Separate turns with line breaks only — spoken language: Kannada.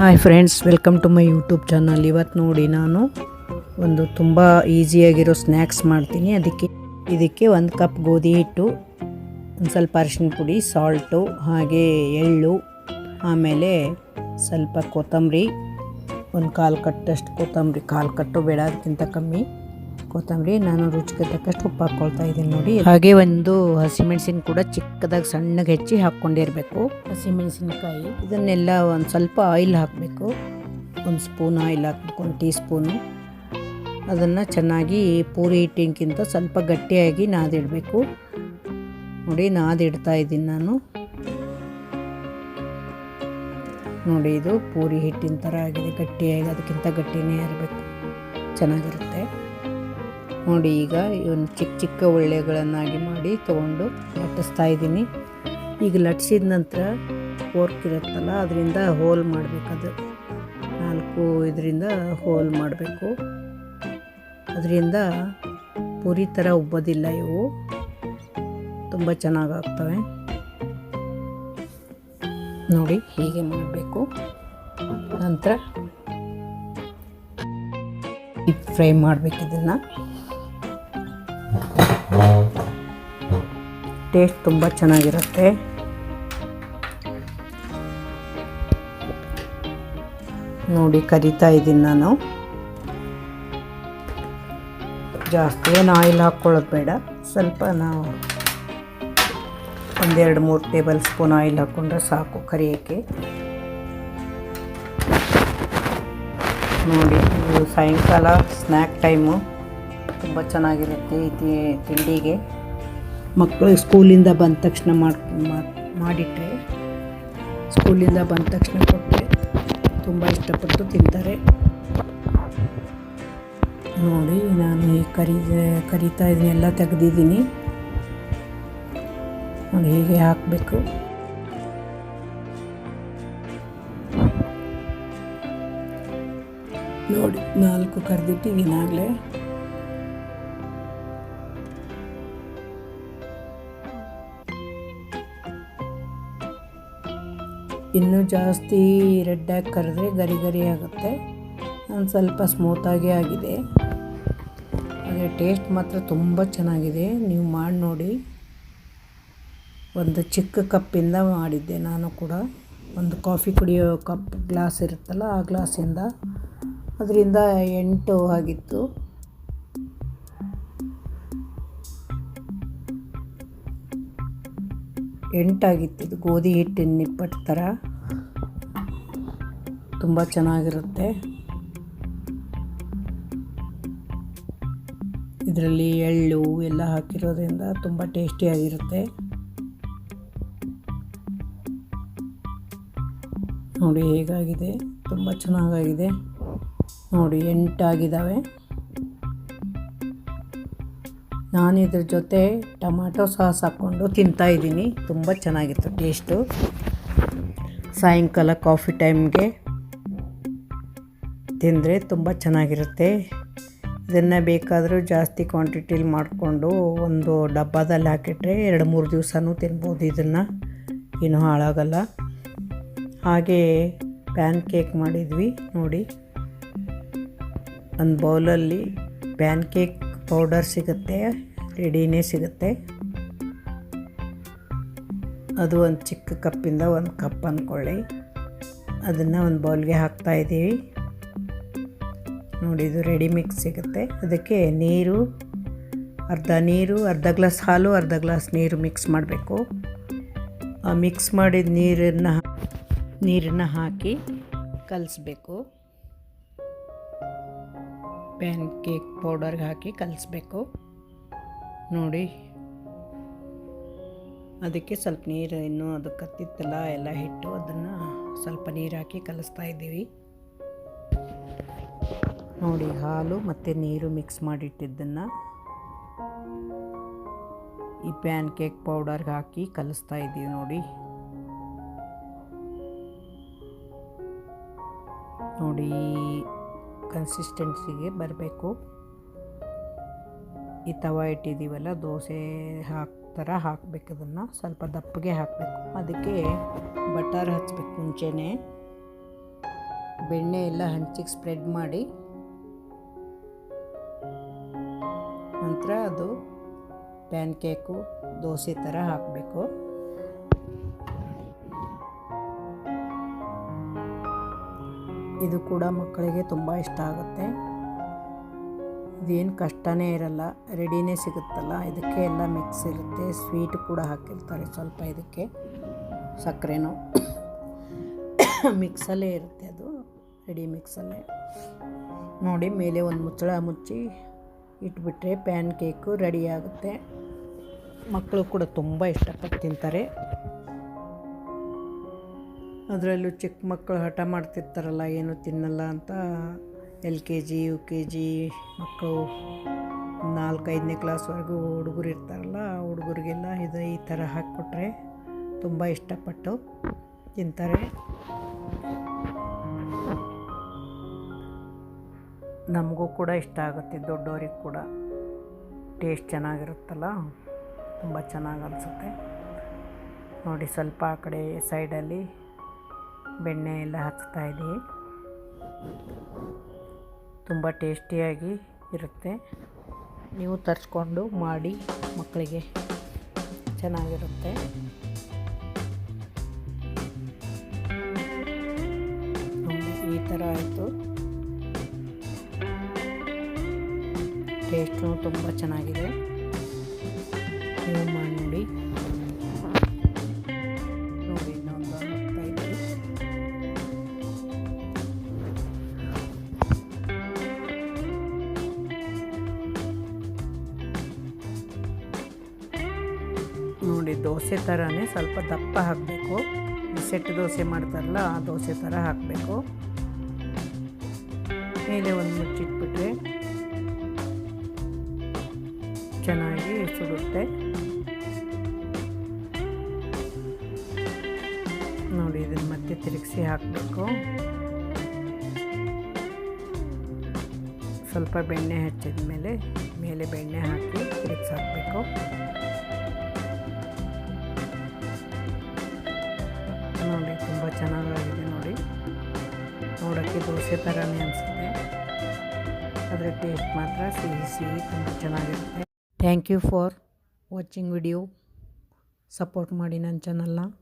Hi friends welcome to my YouTube channel ಇವತ್ತು ನೋಡಿ ನಾನು ಒಂದು ತುಂಬ ಈಸಿಯಾಗಿರೋ ಸ್ನ್ಯಾಕ್ಸ್ ಮಾಡ್ತೀನಿ. ಅದಕ್ಕೆ ಇದಕ್ಕೆ ಒಂದು ಕಪ್ ಗೋಧಿ ಹಿಟ್ಟು, ಒಂದು ಸ್ವಲ್ಪ ಅರಿಶಿನ ಪುಡಿ ಸಾಲ್ಟು ಹಾಗೆ ಎಳ್ಳು, ಆಮೇಲೆ ಸ್ವಲ್ಪ ಕೊತ್ತಂಬರಿ, ಒಂದು ಕಾಲು ಕಟ್ಟಷ್ಟು ಕೊತ್ತಂಬರಿ, ಕಾಲು ಕಟ್ಟು ಬೇಡ, ಅದಕ್ಕಿಂತ ಕಮ್ಮಿ. ಕೊತ್ತಂಬರಿ ನಾನು ರುಚಿಗೆ ತಕ್ಕಷ್ಟು ಉಪ್ಪು ಹಾಕ್ಕೊಳ್ತಾ ಇದ್ದೀನಿ ನೋಡಿ. ಹಾಗೆ ಒಂದು ಹಸಿಮೆಣಸಿನ ಕೂಡ ಚಿಕ್ಕದಾಗಿ ಸಣ್ಣಗೆ ಹೆಚ್ಚಿ ಹಾಕ್ಕೊಂಡಿರಬೇಕು. ಹಸಿಮೆಣಸಿನಕಾಯಿ. ಇದನ್ನೆಲ್ಲ ಒಂದು ಸ್ವಲ್ಪ ಆಯಿಲ್ ಹಾಕಬೇಕು. ಒಂದು ಸ್ಪೂನ್ ಆಯಿಲ್ ಹಾಕಬೇಕು ಒಂದು ಟೀ ಸ್ಪೂನು ಅದನ್ನು ಚೆನ್ನಾಗಿ ಪೂರಿ ಹಿಟ್ಟಿನಕ್ಕಿಂತ ಸ್ವಲ್ಪ ಗಟ್ಟಿಯಾಗಿ ನಾದಿಡಬೇಕು. ನೋಡಿ ನಾದಿಡ್ತಾ ಇದ್ದೀನಿ ನಾನು. ನೋಡಿ ಇದು ಪೂರಿ ಹಿಟ್ಟಿನ ಥರ ಆಗಿದೆ. ಗಟ್ಟಿಯಾಗಿ ಅದಕ್ಕಿಂತ ಗಟ್ಟಿನೇ ಇರಬೇಕು. ಚೆನ್ನಾಗಿರುತ್ತೆ. ನೋಡಿ ಈಗ ಒಂದು ಚಿಕ್ಕ ಚಿಕ್ಕ ಒಳ್ಳೆಗಳನ್ನಾಗಿ ಮಾಡಿ ತೊಗೊಂಡು ಲಟ್ಟಿಸ್ತಾ ಇದ್ದೀನಿ. ಈಗ ಲಟ್ಸಿದ ನಂತರ ಫೋರ್ಕ್ ಇರುತ್ತಲ್ಲ, ಅದರಿಂದ ಹೋಲ್ ಮಾಡಬೇಕದು. ನಾಲ್ಕು ಇದರಿಂದ ಹೋಲ್ ಮಾಡಬೇಕು. ಅದರಿಂದ ಪುರಿ ಥರ ಉಬ್ಬೋದಿಲ್ಲ ಇವು. ತುಂಬ ಚೆನ್ನಾಗಾಗ್ತವೆ. ನೋಡಿ ಹೀಗೆ ಮಾಡಬೇಕು. ನಂತರ ಫ್ರೈ ಮಾಡಬೇಕು ಇದನ್ನು. ಟೇಸ್ಟ್ ತುಂಬ ಚೆನ್ನಾಗಿರುತ್ತೆ. ನೋಡಿ ಕರಿತಾ ಇದ್ದೀನಿ ನಾನು. ಜಾಸ್ತಿ ಏನು ಆಯಿಲ್ ಹಾಕ್ಕೊಳ್ಳೋದು ಬೇಡ. ಸ್ವಲ್ಪ ನಾವು ಒಂದೆರಡು ಮೂರು ಟೇಬಲ್ ಸ್ಪೂನ್ ಆಯಿಲ್ ಹಾಕ್ಕೊಂಡ್ರೆ ಸಾಕು ಕರಿಯೋಕ್ಕೆ. ನೋಡಿ ಸಾಯಂಕಾಲ ಸ್ನ್ಯಾಕ್ ಟೈಮು ತುಂಬ ಚೆನ್ನಾಗಿರುತ್ತೆ ಈ ತಿಂಡಿಗೆ. ಮಕ್ಕಳು ಸ್ಕೂಲಿಂದ ಬಂದ ತಕ್ಷಣ ಮಾಡಿ ಮಾಡಿಟ್ರೆ, ಸ್ಕೂಲಿಂದ ಬಂದ ತಕ್ಷಣ ಕೊಟ್ಟರೆ ತುಂಬ ಇಷ್ಟಪಟ್ಟು ತಿಂತಾರೆ. ನೋಡಿ, ನಾನು ಈ ಕರಿ, ಕರಿತಾ ಇದನ್ನೆಲ್ಲ ತೆಗೆದಿದ್ದೀನಿ. ನೋಡಿ, ಹೀಗೆ ಹಾಕಬೇಕು. ನೋಡಿ, ನಾಲ್ಕು ಕರೆದಿಟ್ಟಿದ್ದೀನಿ ಆಗಲೇ. ಇನ್ನೂ ಜಾಸ್ತಿ ರೆಡ್ಡಾಗಿ ಕರೆದ್ರೆ ಗರಿ ಗರಿ ಆಗುತ್ತೆ. ಒಂದು ಸ್ವಲ್ಪ ಸ್ಮೂತಾಗೇ ಆಗಿದೆ. ಆದರೆ ಟೇಸ್ಟ್ ಮಾತ್ರ ತುಂಬ ಚೆನ್ನಾಗಿದೆ. ನೀವು ಮಾಡಿ ನೋಡಿ. ಒಂದು ಚಿಕ್ಕ ಕಪ್ಪಿಂದ ಮಾಡಿದ್ದೆ ನಾನು ಕೂಡ. ಒಂದು ಕಾಫಿ ಕುಡಿಯೋ ಕಪ್ ಗ್ಲಾಸ್ ಇರುತ್ತಲ್ಲ, ಆ ಗ್ಲಾಸಿಂದ ಅದರಿಂದ ಎಂಟು ಆಗಿತ್ತು. ಎಂಟಾಗಿತ್ತು. ಇದು ಗೋಧಿ ಹಿಟ್ಟಿನ ನಿಪ್ಪಟ್ಟು ಥರ ತುಂಬ ಚೆನ್ನಾಗಿರುತ್ತೆ. ಇದರಲ್ಲಿ ಎಳ್ಳು ಎಲ್ಲ ಹಾಕಿರೋದ್ರಿಂದ ತುಂಬ ಟೇಸ್ಟಿಯಾಗಿರುತ್ತೆ. ನೋಡಿ ಹೇಗಾಗಿದೆ. ತುಂಬ ಚೆನ್ನಾಗಾಗಿದೆ. ನೋಡಿ ಎಂಟಾಗಿದ್ದಾವೆ ನಾನು ಇದ್ರ ಜೊತೆ ಟೊಮ್ಯಾಟೊ ಸಾಸ್ ಹಾಕ್ಕೊಂಡು ತಿಂತಾಯಿದ್ದೀನಿ ತುಂಬ ಚೆನ್ನಾಗಿತ್ತು ಟೇಸ್ಟು. ಸಾಯಂಕಾಲ ಕಾಫಿ ಟೈಮ್ಗೆ ತಿಂದರೆ ತುಂಬ ಚೆನ್ನಾಗಿರುತ್ತೆ. ಇದನ್ನು ಬೇಕಾದರೂ ಜಾಸ್ತಿ ಕ್ವಾಂಟಿಟಿಲಿ ಮಾಡಿಕೊಂಡು ಒಂದು ಡಬ್ಬದಲ್ಲಿ ಹಾಕಿಟ್ರೆ ಎರಡು ಮೂರು ದಿವಸನೂ ತಿನ್ಬೋದು ಇದನ್ನು. ಏನೂ ಹಾಳಾಗಲ್ಲ. ಹಾಗೆ ಪ್ಯಾನ್ ಕೇಕ್ ಮಾಡಿದ್ವಿ, ನೋಡಿ. ಒಂದು ಬೌಲಲ್ಲಿ ಪ್ಯಾನ್ ಕೇಕ್ ಪೌಡರ್ ಸಿಗುತ್ತೆ, ರೆಡಿನೇ ಸಿಗುತ್ತೆ. ಅದು ಒಂದು ಚಿಕ್ಕ ಕಪ್ಪಿಂದ ಒಂದು ಕಪ್ ಅಂದ್ಕೊಳ್ಳಿ ಅದನ್ನು ಒಂದು ಬೌಲ್ಗೆ ಹಾಕ್ತಾ ಇದ್ದೀವಿ ನೋಡಿ, ಇದು ರೆಡಿ ಮಿಕ್ಸ್ ಸಿಗುತ್ತೆ. ಅದಕ್ಕೆ ನೀರು, ಅರ್ಧ ನೀರು, ಅರ್ಧ ಗ್ಲಾಸ್ ಹಾಲು, ಅರ್ಧ ಗ್ಲಾಸ್ ನೀರು ಮಿಕ್ಸ್ ಮಾಡಬೇಕು. ಆ ಮಿಕ್ಸ್ ಮಾಡಿದ ನೀರನ್ನು ನೀರನ್ನು ಹಾಕಿ ಕಲಿಸ್ಬೇಕು. ಪ್ಯಾನ್ ಕೇಕ್ ಪೌಡರ್ಗೆ ಹಾಕಿ ಕಲಿಸ್ಬೇಕು. ನೋಡಿ. ಅದಕ್ಕೆ ಸ್ವಲ್ಪ ನೀರು ಇನ್ನೂ ಅದು ಕತ್ತಿತ್ತಲ್ಲ, ಎಲ್ಲ ಹಿಟ್ಟು ಅದನ್ನು ಸ್ವಲ್ಪ ನೀರು ಹಾಕಿ ಕಲಿಸ್ತಾ ಇದ್ದೀವಿ. ನೋಡಿ ಹಾಲು ಮತ್ತು ನೀರು ಮಿಕ್ಸ್ ಮಾಡಿಟ್ಟಿದ್ದನ್ನು ಈ ಪ್ಯಾನ್ ಕೇಕ್ ಪೌಡರ್ಗೆ ಹಾಕಿ ಕಲಿಸ್ತಾ ಇದ್ದೀವಿ ನೋಡಿ. ನೋಡಿ ಕನ್ಸಿಸ್ಟೆನ್ಸಿಗೆ ಬರಬೇಕು. ಈ ತವ ಇಟ್ಟಿದ್ದೀವಲ್ಲ, ದೋಸೆ ಹಾಕ್ ಥರ ಹಾಕಬೇಕು ಅದನ್ನು. ಸ್ವಲ್ಪ ದಪ್ಪಗೆ ಹಾಕಬೇಕು. ಅದಕ್ಕೆ ಬಟರ್ ಹಚ್ಚಬೇಕು ಮುಂಚೆನೇ. ಬೆಣ್ಣೆ ಎಲ್ಲ ಹಂಚಿಗೆ ಸ್ಪ್ರೆಡ್ ಮಾಡಿ ನಂತರ ಅದು ಪ್ಯಾನ್ ಕೇಕು ದೋಸೆ ಥರ ಹಾಕಬೇಕು. ಇದು ಕೂಡ ಮಕ್ಕಳಿಗೆ ತುಂಬ ಇಷ್ಟ ಆಗುತ್ತೆ. ಇದೇನು ಕಷ್ಟನೇ ಇರಲ್ಲ, ರೆಡಿನೇ ಸಿಗುತ್ತಲ್ಲ, ಇದಕ್ಕೆ ಎಲ್ಲ ಮಿಕ್ಸ್ ಇರುತ್ತೆ. ಸ್ವೀಟ್ ಕೂಡ ಹಾಕಿರ್ತಾರೆ ಸ್ವಲ್ಪ ಇದಕ್ಕೆ, ಸಕ್ಕರೆನೂ. ಮಿಕ್ಸಲ್ಲೇ ಇರುತ್ತೆ ಅದು, ರೆಡಿ ಮಿಕ್ಸಲ್ಲೇ. ನೋಡಿ, ಮೇಲೆ ಒಂದು ಮುಚ್ಚಳ ಮುಚ್ಚಿ ಇಟ್ಬಿಟ್ರೆ ಪ್ಯಾನ್ ಕೇಕು ರೆಡಿ ಆಗುತ್ತೆ ಮಕ್ಕಳು ಕೂಡ ತುಂಬ ಇಷ್ಟಪಟ್ಟು ತಿಂತಾರೆ. ಅದರಲ್ಲೂ ಚಿಕ್ಕ ಮಕ್ಕಳು ಹಠ ಮಾಡ್ತಿರ್ತಾರಲ್ಲ, ಏನು ತಿನ್ನಲ್ಲ ಅಂತ. L K G, U K G ಮಕ್ಕಳು ನಾಲ್ಕೈದನೇ ಕ್ಲಾಸ್ವರೆಗೂ ಹುಡುಗರು ಇರ್ತಾರಲ್ಲ ಹುಡುಗರಿಗೆಲ್ಲ ಇದು ಈ ಥರ ಹಾಕಿಕೊಟ್ರೆ ತುಂಬ ಇಷ್ಟಪಟ್ಟು ತಿಂತಾರೆ. ನಮಗೂ ಕೂಡ ಇಷ್ಟ ಆಗುತ್ತೆ, ದೊಡ್ಡವ್ರಿಗೆ ಕೂಡ. ಟೇಸ್ಟ್ ಚೆನ್ನಾಗಿರುತ್ತಲ್ಲ? ತುಂಬ ಚೆನ್ನಾಗಿ ಅನಿಸುತ್ತೆ. ನೋಡಿ, ಸ್ವಲ್ಪ ಆ ಕಡೆ ಸೈಡಲ್ಲಿ ಬೆಣ್ಣೆ ಎಲ್ಲ ಹಚ್ತಾ ಇದ್ದೀವಿ ತುಂಬ ಟೇಸ್ಟಿಯಾಗಿ ಇರುತ್ತೆ. ನೀವು ತರಿಸ್ಕೊಂಡು ಮಾಡಿ ಮಕ್ಕಳಿಗೆ. ಚೆನ್ನಾಗಿರುತ್ತೆ. ಈ ಥರ ಆಯಿತು. ಟೇಸ್ಟು ತುಂಬ ಚೆನ್ನಾಗಿದೆ. ನೋಡಿ. ನೋಡಿ ನೋಡಿ, ದೋಸೆ ಥರನೇ ಸ್ವಲ್ಪ ದಪ್ಪ ಹಾಕಬೇಕು. ಸೆಟ್ ದೋಸೆ ಮಾಡ್ತಾರಲ್ಲ, ಆ ದೋಸೆ ಥರ ಹಾಕಬೇಕು. ಮೇಲೆ ಒಂದು ಮುಚ್ಚಿಟ್ಬಿಟ್ರೆ ಚೆನ್ನಾಗಿ ಸುಡುತ್ತೆ ನೋಡಿ, ಇದನ್ನು ಮತ್ತೆ ತಿರುಗಿಸಿ ಹಾಕಬೇಕು. ಸ್ವಲ್ಪ ಬೆಣ್ಣೆ ಹಚ್ಚಿದ ಮೇಲೆ ಮೇಲೆ ಬೆಣ್ಣೆ ಹಾಕಿ ತಿರುಗಿಸಿ ಹಾಕಬೇಕು. ನೋಡಿ, ತುಂಬ ಚೆನ್ನಾಗಾಗಿದೆ ನೋಡಿ. ನೋಡೋಕ್ಕೆ ದೋಸೆ ಥರನೇ ಅನಿಸುತ್ತೆ. ಅದರ ಟೇಸ್ಟ್ ಮಾತ್ರ ಸಿಹಿ ಸಿಹಿ, ತುಂಬ ಚೆನ್ನಾಗಿರುತ್ತೆ. Thank you for watching video support ಮಾಡಿ ನನ್ನ ಚಾನಲ್ನ